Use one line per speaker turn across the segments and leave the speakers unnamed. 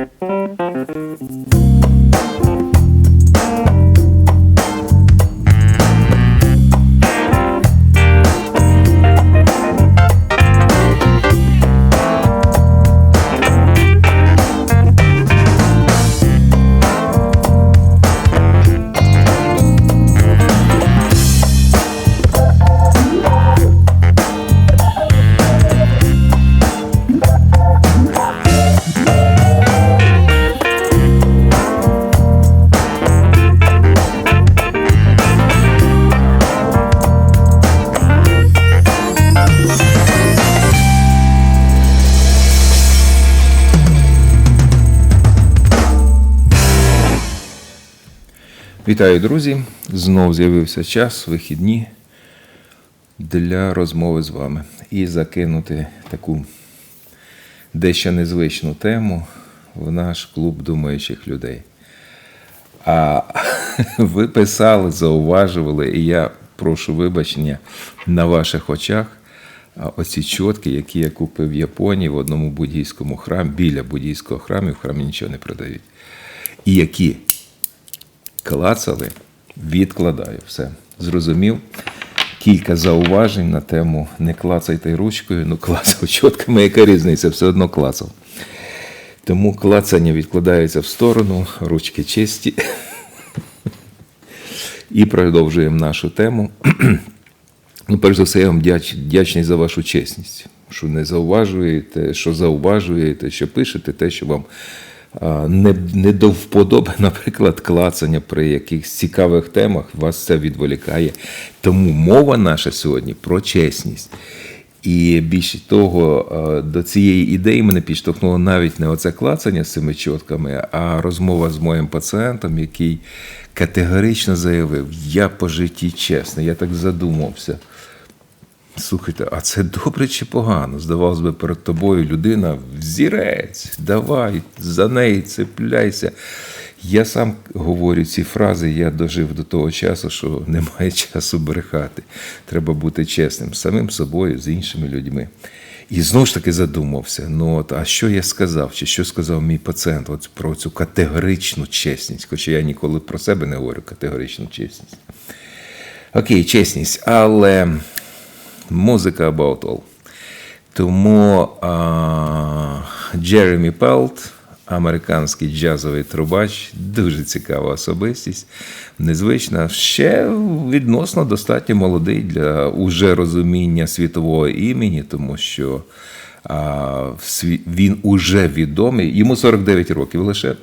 Música Вітаю, друзі! Знов з'явився час, вихідні для розмови з вами і закинути таку дещо незвичну тему в наш клуб думаючих людей. А ви писали, зауважували, і я прошу вибачення на ваших очах. Оці чотки, які я купив в Японії в одному буддійському храмі, біля буддійського храму, в храмі нічого не продають. І які клацали, відкладаю. Все. Зрозумів. Кілька зауважень на тему не клацайте ручкою, ну клацав чотками, яка різниця, все одно клацав. Тому клацання відкладається в сторону, ручки чисті. І продовжуємо нашу тему. Ну, перш за все, я вам вдячний за вашу чесність, що не зауважуєте, що зауважуєте, що пишете те, що вам не, до вподоби, наприклад, клацання при якихось цікавих темах, вас це відволікає. Тому мова наша сьогодні про чесність. І більше того, до цієї ідеї мене підштовхнуло навіть не оце клацання з цими чотками, а розмова з моїм пацієнтом, який категорично заявив: Я по житті чесний, я так задумався. Слухайте, а це добре чи погано? Здавалось би, перед тобою людина взірець, давай, за неї цепляйся. Я сам говорю ці фрази, я дожив до того часу, що немає часу брехати. Треба бути чесним з самим собою, з іншими людьми. І знову ж таки задумався: ну от, а що я сказав, чи що сказав мій пацієнт от про цю категоричну чесність, хоча я ніколи про себе не говорю категоричну чесність. Окей, чесність, але музика about all. Тому а, Джеремі Пелт, американський джазовий трубач, дуже цікава особистість, незвична, ще відносно достатньо молодий для уже розуміння світового імені, тому що а, він уже відомий, йому 49 років лише.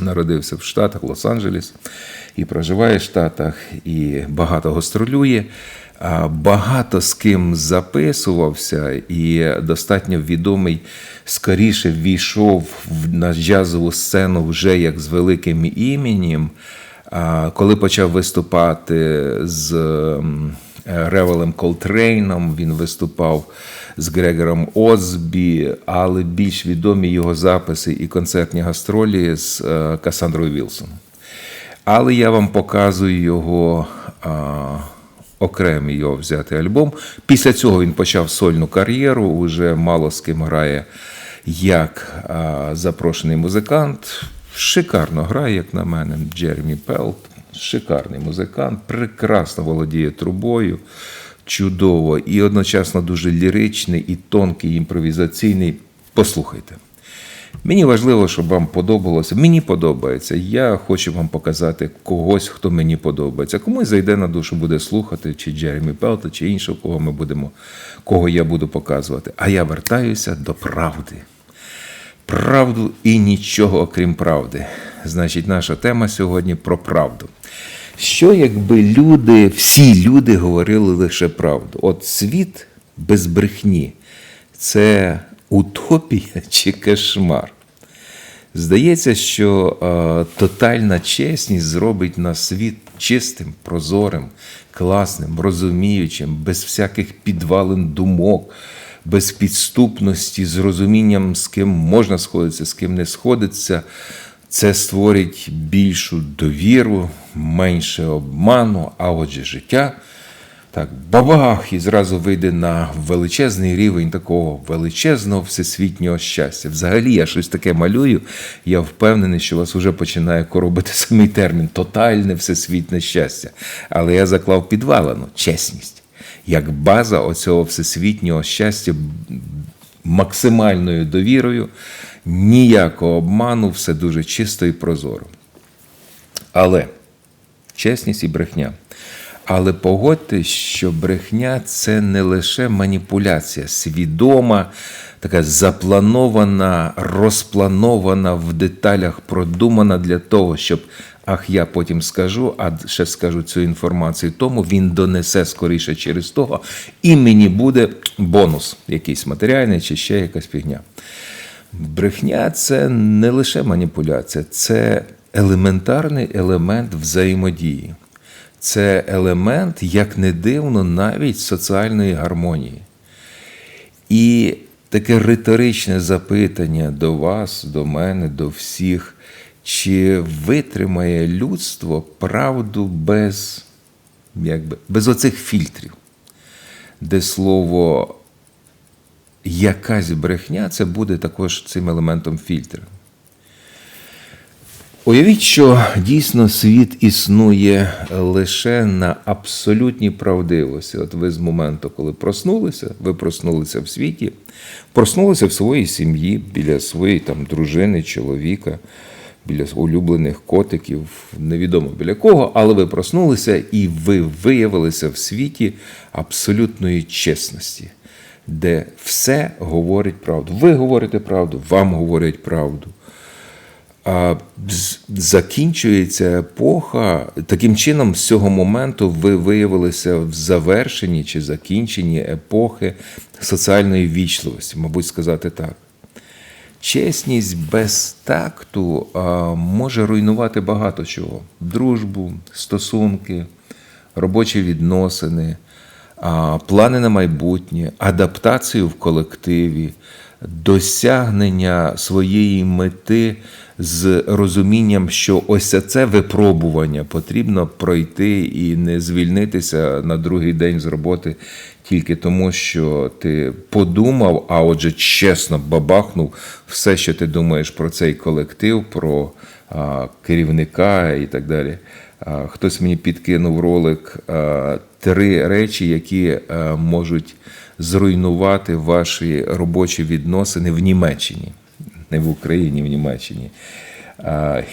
Народився в Штатах, Лос-Анджелес, і проживає в Штатах, і багато гастролює. Багато з ким записувався, і достатньо відомий, скоріше ввійшов на джазову сцену вже як з великим іменем. Коли почав виступати з Ревелем Колтрейном, він виступав з Грегором Озбі, але більш відомі його записи і концертні гастролі з е, Касандрою Вілсон. Але я вам показую його окремий його взятий альбом. Після цього він почав сольну кар'єру, уже мало з ким грає як запрошений музикант. Шикарно грає, як на мене, Джеремі Пелт. Шикарний музикант, прекрасно володіє трубою, чудово і одночасно дуже ліричний і тонкий, імпровізаційний. Послухайте. Мені важливо, щоб вам подобалося. Мені подобається. Я хочу вам показати когось, хто мені подобається. Комусь зайде на душу, буде слухати, чи Джеремі Пелта, чи іншого, кого ми будемо, кого я буду показувати. А я вертаюся до правди. Правду і нічого окрім правди. Значить, наша тема сьогодні про правду. Що якби люди, всі люди говорили лише правду? От світ без брехні це утопія чи кошмар? Здається, що е, тотальна чесність зробить нас світ чистим, прозорим, класним, розуміючим, без всяких підвалин думок, без підступності, з розумінням, з ким можна сходитися, з ким не сходиться. Це створить більшу довіру, менше обману, а отже, життя так, бабах, і зразу вийде на величезний рівень такого величезного всесвітнього щастя. Взагалі, я щось таке малюю. Я впевнений, що вас вже починає коробити самий термін тотальне всесвітне щастя. Але я заклав підвалину чесність, як база оцього всесвітнього щастя максимальною довірою, ніякого обману, все дуже чисто і прозоро. Але чесність і брехня. Але погодьтесь, що брехня це не лише маніпуляція, свідома, така запланована, розпланована в деталях, продумана для того, щоб ах, я потім скажу, а ще скажу цю інформацію тому, він донесе скоріше через того, і мені буде бонус, якийсь матеріальний чи ще якась фігня. Брехня це не лише маніпуляція, це елементарний елемент взаємодії. Це елемент, як не дивно, навіть соціальної гармонії. І таке риторичне запитання до вас, до мене, до всіх, чи витримає людство правду без, якби, без оцих фільтрів, де слово якась брехня це буде також цим елементом фільтра. Уявіть, що дійсно світ існує лише на абсолютній правдивості. От ви з моменту, коли проснулися, ви проснулися в світі, проснулися в своїй сім'ї, біля своєї там дружини, чоловіка, біля улюблених котиків, невідомо біля кого, але ви проснулися і ви виявилися в світі абсолютної чесності, де все говорить правду. Ви говорите правду, вам говорять правду. А закінчується епоха. Таким чином, з цього моменту ви виявилися в завершенні чи закінченні епохи соціальної вічливості, мабуть, сказати так. Чесність без такту може руйнувати багато чого: дружбу, стосунки, робочі відносини, плани на майбутнє, адаптацію в колективі, досягнення своєї мети з розумінням, що ось це випробування потрібно пройти і не звільнитися на другий день з роботи тільки тому, що ти подумав, а отже, чесно бабахнув все, що ти думаєш про цей колектив, про керівника і так далі. А, Хтось мені підкинув ролик три речі, які можуть зруйнувати ваші робочі відносини в Німеччині, не в Україні, в Німеччині.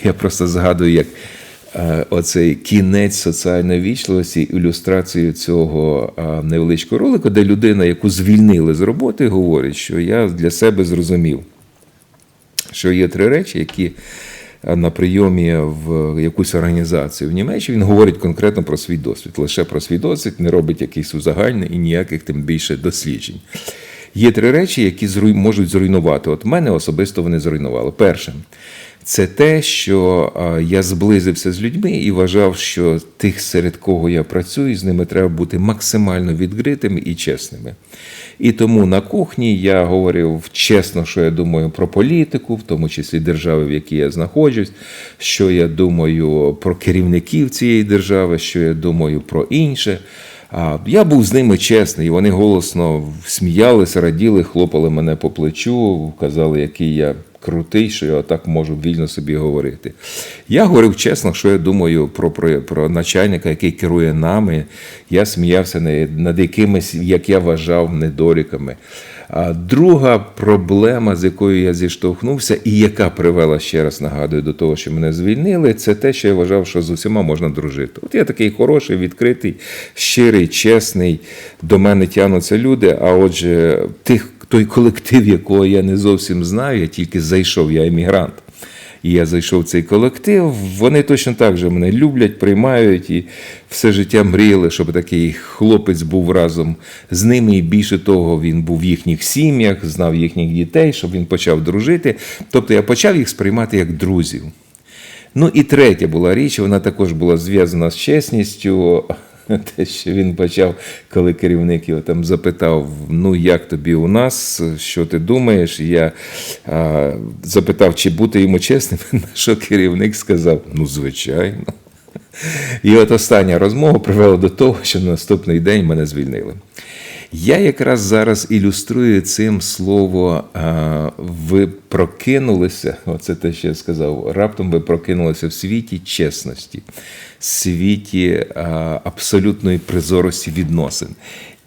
Я просто згадую, як е, оцей кінець соціальної вічливості, ілюстрацію цього невеличкого ролику, де людина, яку звільнили з роботи, говорить, що я для себе зрозумів, що є три речі, які е, на прийомі в якусь організацію в Німеччині він говорить конкретно про свій досвід, лише про свій досвід, не робить якийсь узагальний і ніяких тим більше досліджень. Є три речі, які зруй- можуть зруйнувати. От мене особисто вони зруйнували. Перше, це те, що я зблизився з людьми і вважав, що тих, серед кого я працюю, з ними треба бути максимально відкритими і чесними. І тому на кухні я говорив чесно, що я думаю про політику, в тому числі держави, в якій я знаходжусь, що я думаю про керівників цієї держави, що я думаю про інше. Я був з ними чесний, і вони голосно сміялися, раділи, хлопали мене по плечу, казали, який я крутий, що я так можу вільно собі говорити. Я говорив чесно, що я думаю про, про, про начальника, який керує нами. Я сміявся над- якимись, як я вважав, недоліками. А друга проблема, з якою я зіштовхнувся, і яка привела ще раз нагадую до того, що мене звільнили, це те, що я вважав, що з усіма можна дружити. От я такий хороший, відкритий, щирий, чесний. До мене тягнуться люди. А отже, тих, той колектив, якого я не зовсім знаю, я тільки зайшов, я емігрант. І я зайшов в цей колектив. Вони точно так же мене люблять, приймають і все життя мріяли, щоб такий хлопець був разом з ними. І більше того, він був в їхніх сім'ях, знав їхніх дітей, щоб він почав дружити. Тобто я почав їх сприймати як друзів. Ну і третя була річ, вона також була зв'язана з чесністю. Те, що він почав, коли керівник його там запитав: ну як тобі у нас, що ти думаєш? Я а, запитав, чи бути йому чесним, на що керівник сказав: ну, звичайно. І от остання розмова привела до того, що на наступний день мене звільнили. Я якраз зараз ілюструю цим слово ви прокинулися. Оце те, що я сказав. Раптом ви прокинулися в світі чесності, світі абсолютної призорості відносин.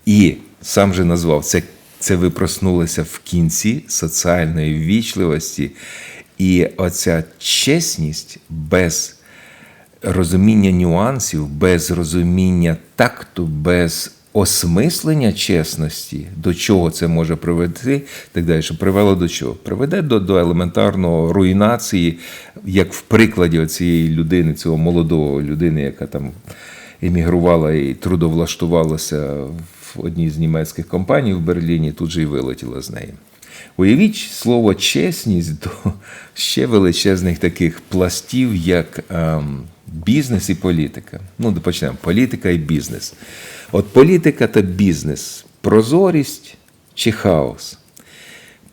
І сам же назвав це, це ви проснулися в кінці соціальної ввічливості. І оця чесність без розуміння нюансів, без розуміння такту, без осмислення чесності, до чого це може привести, так далі, привело до чого? Приведе до, до елементарного руйнації, як в прикладі цієї людини, цього молодого людини, яка там емігрувала і трудовлаштувалася в одній з німецьких компаній в Берліні, тут же і вилетіла з неї. Уявіть слово чесність до ще величезних таких пластів, як ем, бізнес і політика. Ну, почнемо. Політика і бізнес. От політика та бізнес, прозорість чи хаос.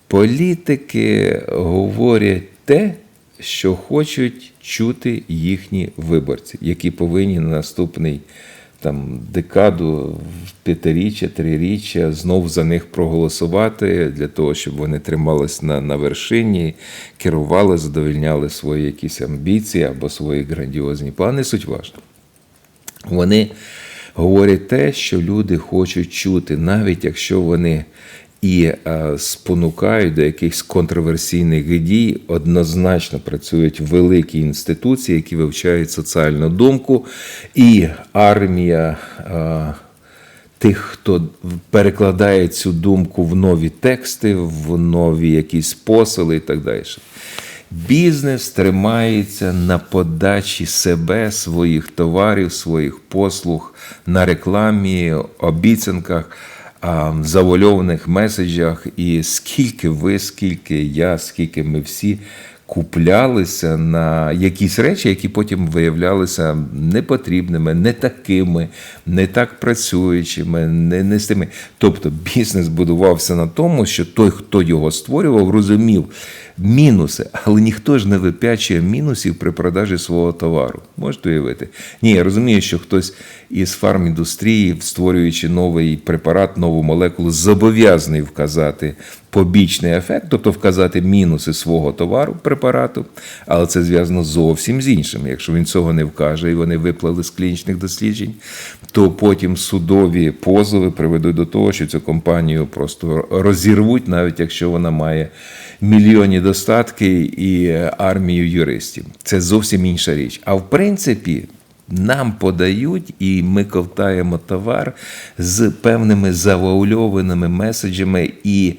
Політики говорять те, що хочуть чути їхні виборці, які повинні на наступний там декаду, п'ятиріччя, триріччя знов за них проголосувати для того, щоб вони тримались на на вершині, керували, задовільняли свої якісь амбіції або свої грандіозні плани. Суть важна. Вони говорять те, що люди хочуть чути, навіть якщо вони і е, спонукають до якихось контроверсійних дій, однозначно працюють великі інституції, які вивчають соціальну думку, і армія. Е, Тих, хто перекладає цю думку в нові тексти, в нові якісь посили і так далі. Бізнес тримається на подачі себе, своїх товарів, своїх послуг на рекламі, обіцянках завольованих меседжах, і скільки ви, скільки я, скільки ми всі куплялися на якісь речі, які потім виявлялися непотрібними, не такими, не так працюючими, не, не з тими. Тобто бізнес будувався на тому, що той, хто його створював, розумів мінуси, але ніхто ж не вип'ячує мінусів при продажі свого товару. Можете уявити? Ні, я розумію, що хтось із фарміндустрії, створюючи новий препарат, нову молекулу, зобов'язаний вказати побічний ефект, тобто вказати мінуси свого товару, препарату, але це зв'язано зовсім з іншим. Якщо він цього не вкаже і вони виплали з клінічних досліджень, то потім судові позови приведуть до того, що цю компанію просто розірвуть, навіть якщо вона має мільйонні достатки і армію юристів. Це зовсім інша річ. А в принципі. Нам подають, і ми ковтаємо товар з певними завуальованими меседжами і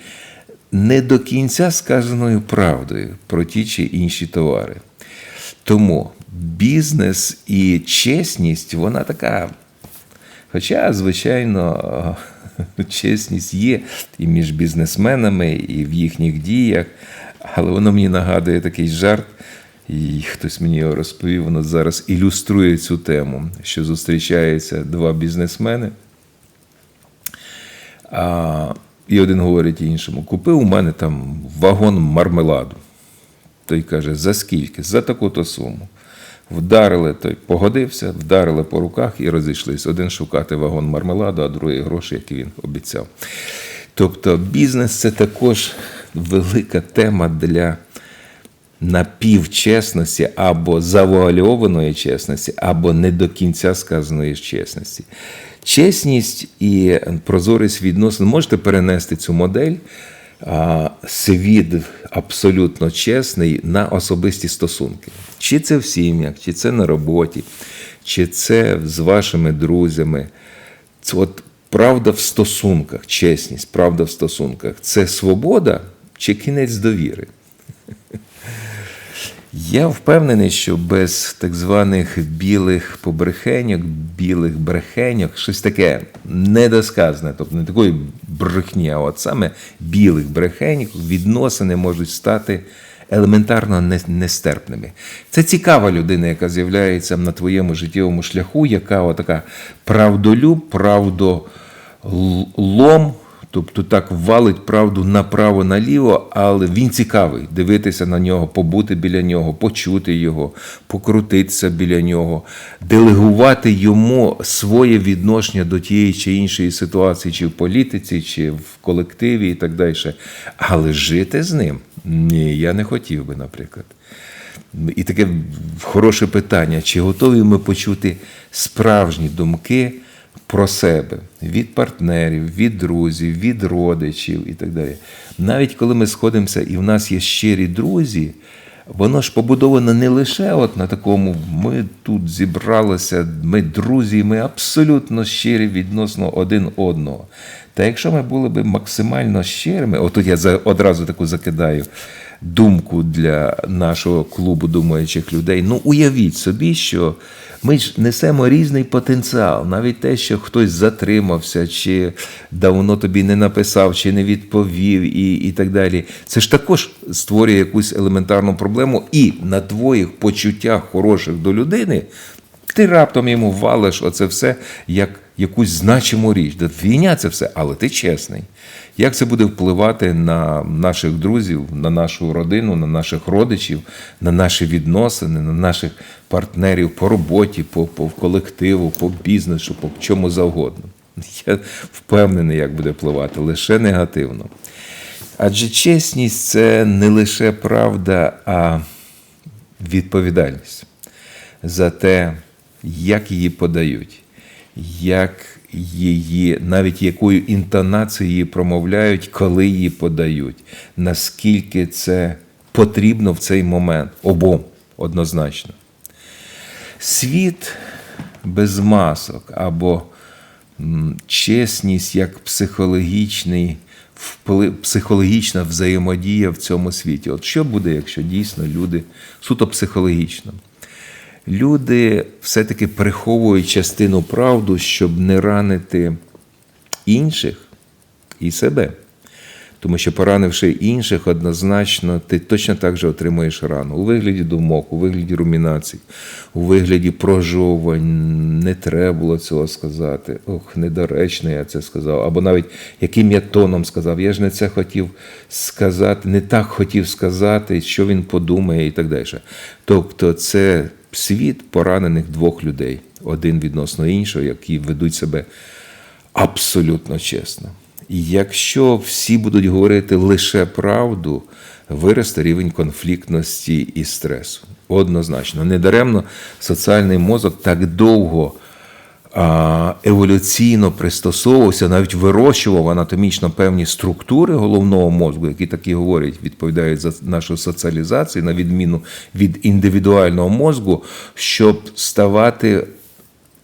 не до кінця сказаною правдою про ті чи інші товари. Тому бізнес і чесність, вона така. Хоча, звичайно, чесність є і між бізнесменами, і в їхніх діях, але воно мені нагадує такий жарт. І хтось мені його розповів, воно зараз ілюструє цю тему, що зустрічаються два бізнесмени. І один говорить іншому: купив у мене там вагон мармеладу. Той каже, за скільки? За таку-то суму. Вдарили, той погодився, вдарили по руках і розійшлись. Один шукати вагон мармеладу, а другий гроші, які він обіцяв. Тобто бізнес це також велика тема для напівчесності або завуальованої чесності, або не до кінця сказаної чесності. Чесність і прозорість відносин можете перенести цю модель. Світ абсолютно чесний на особисті стосунки. Чи це в сім'ях, чи це на роботі, чи це з вашими друзями. Це от правда в стосунках, чесність, правда в стосунках це свобода чи кінець довіри? Я впевнений, що без так званих білих побрехеньок, білих брехеньок, щось таке недосказане, тобто не такої брехні, а от саме білих брехеньок відносини можуть стати елементарно нестерпними. Це цікава людина, яка з'являється на твоєму життєвому шляху, яка отака правдолюб, правдолом, Тобто так валить правду направо-наліво, але він цікавий дивитися на нього, побути біля нього, почути його, покрутитися біля нього, делегувати йому своє відношення до тієї чи іншої ситуації, чи в політиці, чи в колективі і так далі. Але жити з ним ні, я не хотів би, наприклад. І таке хороше питання: чи готові ми почути справжні думки про себе від партнерів, від друзів, від родичів і так далі. Навіть коли ми сходимося і в нас є щирі друзі, воно ж побудовано не лише от на такому, ми тут зібралися, ми друзі, ми абсолютно щирі відносно один одного. Та якщо ми були б максимально щирими, отут я одразу таку закидаю думку для нашого клубу думаючих людей. Ну, уявіть собі, що ми ж несемо різний потенціал, навіть те, що хтось затримався, чи давно тобі не написав, чи не відповів, і, і так далі. Це ж також створює якусь елементарну проблему, і на твоїх почуттях хороших до людини ти раптом йому валиш оце все як якусь значиму річ. Да, Війня це все, але ти чесний. Як це буде впливати на наших друзів, на нашу родину, на наших родичів, на наші відносини, на наших партнерів по роботі, по, по колективу, по бізнесу, по чому завгодно? Я впевнений, як буде впливати, лише негативно. Адже чесність це не лише правда, а відповідальність за те, як її подають, як її, навіть якою інтонацією промовляють, коли її подають, наскільки це потрібно в цей момент обом однозначно. Світ без масок або чесність як психологічний психологічна взаємодія в цьому світі. От що буде, якщо дійсно люди суто психологічно? Люди все-таки приховують частину правду, щоб не ранити інших і себе. Тому що, поранивши інших, однозначно, ти точно так же отримуєш рану у вигляді думок, у вигляді румінацій, у вигляді прожовувань. Не треба було цього сказати. Ох, недоречно я це сказав. Або навіть яким я тоном сказав. Я ж не це хотів сказати, не так хотів сказати, що він подумає і так далі. Тобто, це світ поранених двох людей, один відносно іншого, які ведуть себе абсолютно чесно. І якщо всі будуть говорити лише правду, виросте рівень конфліктності і стресу. Однозначно. Недаремно соціальний мозок так довго еволюційно пристосовувався, навіть вирощував анатомічно певні структури головного мозку, які такі говорять, відповідають за нашу соціалізацію, на відміну від індивідуального мозку, щоб ставати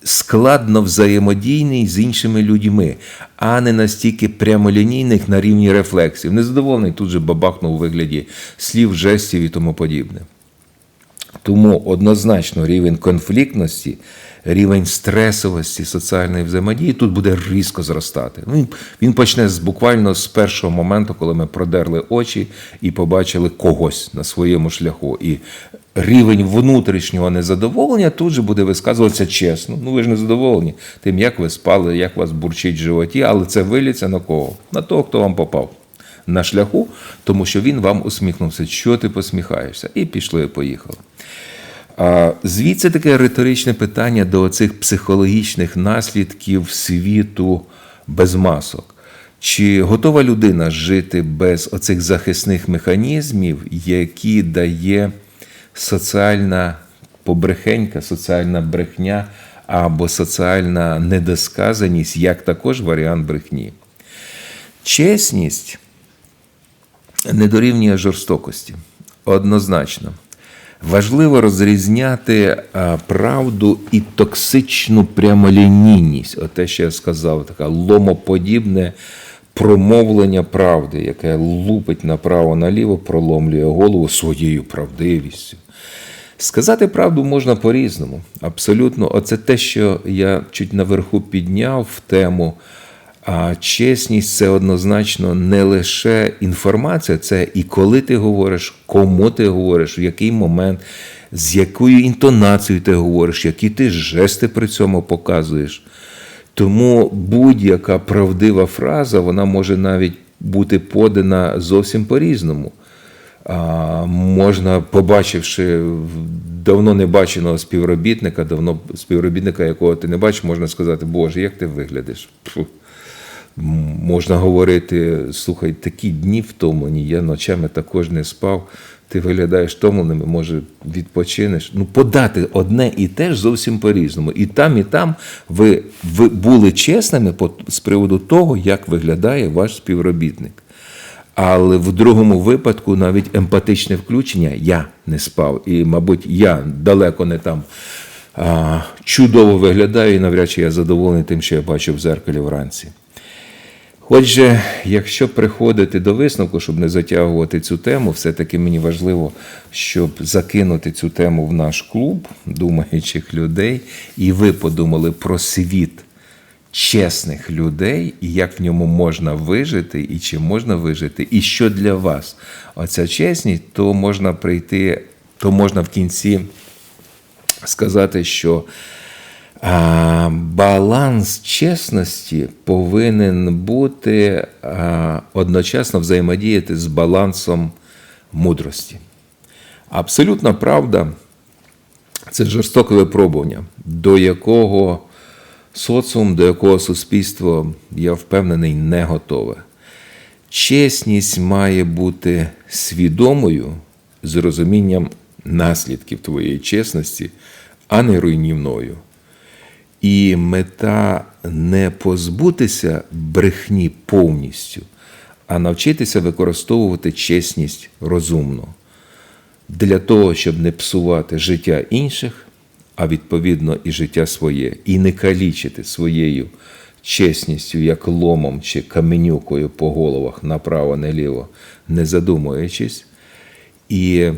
складно взаємодійний з іншими людьми, а не настільки прямолінійних на рівні рефлексів. Незадоволений тут же бабахнув у вигляді слів, жестів і тому подібне. Тому однозначно рівень конфліктності, рівень стресовості соціальної взаємодії тут буде різко зростати. Ну, Він, він почне з буквально з першого моменту, коли ми продерли очі і побачили когось на своєму шляху. І рівень внутрішнього незадоволення тут же буде висказуватися чесно. Ну ви ж не задоволені тим, як ви спали, як вас бурчить в животі, але це виліться на кого? На того, хто вам попав. На шляху, тому що він вам усміхнувся, що ти посміхаєшся, і пішли, і поїхали. А звідси таке риторичне питання до цих психологічних наслідків світу без масок. Чи готова людина жити без оцих захисних механізмів, які дає соціальна побрехенька, соціальна брехня або соціальна недосказаність, як також варіант брехні? Чесність не дорівнює жорстокості. Однозначно. Важливо розрізняти правду і токсичну прямолінійність. Оте, що я сказав, така ломоподібне промовлення правди, яке лупить направо-наліво, проломлює голову своєю правдивістю. Сказати правду можна по-різному. Абсолютно, оце те, що я чуть наверху підняв в тему. А чесність це однозначно не лише інформація, це і коли ти говориш, кому ти говориш, в який момент, з якою інтонацією ти говориш, які ти жести при цьому показуєш. Тому будь-яка правдива фраза, вона може навіть бути подана зовсім по-різному. А, можна, побачивши давно не баченого співробітника, давно співробітника, якого ти не бачиш, можна сказати, Боже, як ти виглядиш? Можна говорити, слухай, такі дні втомлені, я ночами також не спав. Ти виглядаєш втомленим, може, відпочинеш. Ну, подати одне і те ж зовсім по-різному. І там, і там ви, ви були чесними з приводу того, як виглядає ваш співробітник. Але в другому випадку навіть емпатичне включення я не спав. І, мабуть, я далеко не там а, чудово виглядаю, і навряд чи я задоволений тим, що я бачу в зеркалі вранці. Отже, якщо приходити до висновку, щоб не затягувати цю тему, все-таки мені важливо, щоб закинути цю тему в наш клуб думаючих людей, і ви подумали про світ чесних людей, і як в ньому можна вижити, і чи можна вижити, і що для вас. Оця чесність, то можна прийти, то можна в кінці сказати, що а, баланс чесності повинен бути а, одночасно взаємодіяти з балансом мудрості. Абсолютна правда це жорстоке випробування, до якого соціум, до якого суспільство, я впевнений, не готове. Чесність має бути свідомою з розумінням наслідків твоєї чесності, а не руйнівною. І мета не позбутися брехні повністю, а навчитися використовувати чесність розумно для того, щоб не псувати життя інших, а відповідно і життя своє, і не калічити своєю чесністю, як ломом чи каменюкою по головах направо-наліво, не задумуючись. І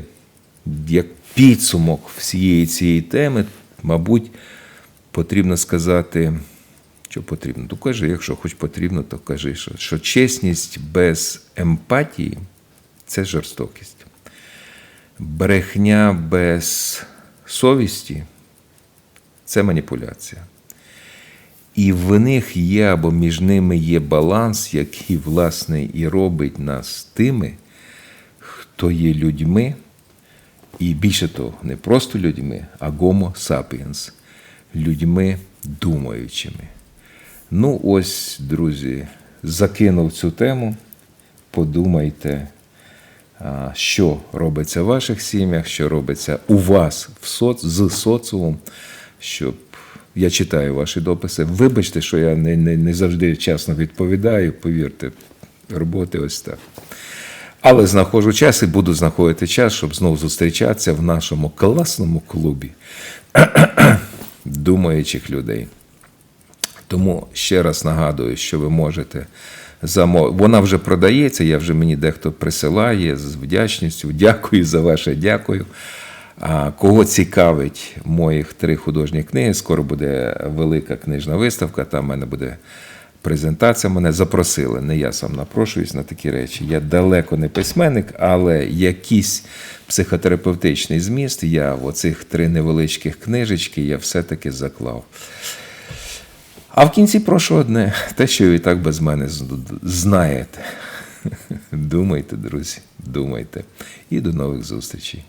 як підсумок всієї цієї теми, мабуть, потрібно сказати, що потрібно. То кажи, якщо хоч потрібно, то кажи, що, що чесність без емпатії це жорстокість. Брехня без совісті це маніпуляція. І в них є або між ними є баланс, який, власне, і робить нас тими, хто є людьми, і більше того, не просто людьми, а гомо сапіенс, людьми думаючими. Ну, ось, друзі, закинув цю тему. Подумайте, що робиться в ваших сім'ях, що робиться у вас в соц... з соціумом, щоб я читаю ваші дописи. Вибачте, що я не, не, не завжди чесно відповідаю, повірте, роботи ось так. Але знаходжу час і буду знаходити час, щоб знову зустрічатися в нашому класному клубі думаючих людей. Тому ще раз нагадую, що ви можете замовити. Вона вже продається, я вже мені дехто присилає з вдячністю. Дякую за ваше дякую. А кого цікавить моїх три художні книги, скоро буде велика книжна виставка, там в мене буде презентація. Мене запросили. Не я сам напрошуюсь на такі речі. Я далеко не письменник, але якийсь психотерапевтичний зміст я в оцих три невеличких книжечки я все-таки заклав. А в кінці прошу одне, те, що ви і так без мене знаєте. Думайте, друзі, думайте. І до нових зустрічей.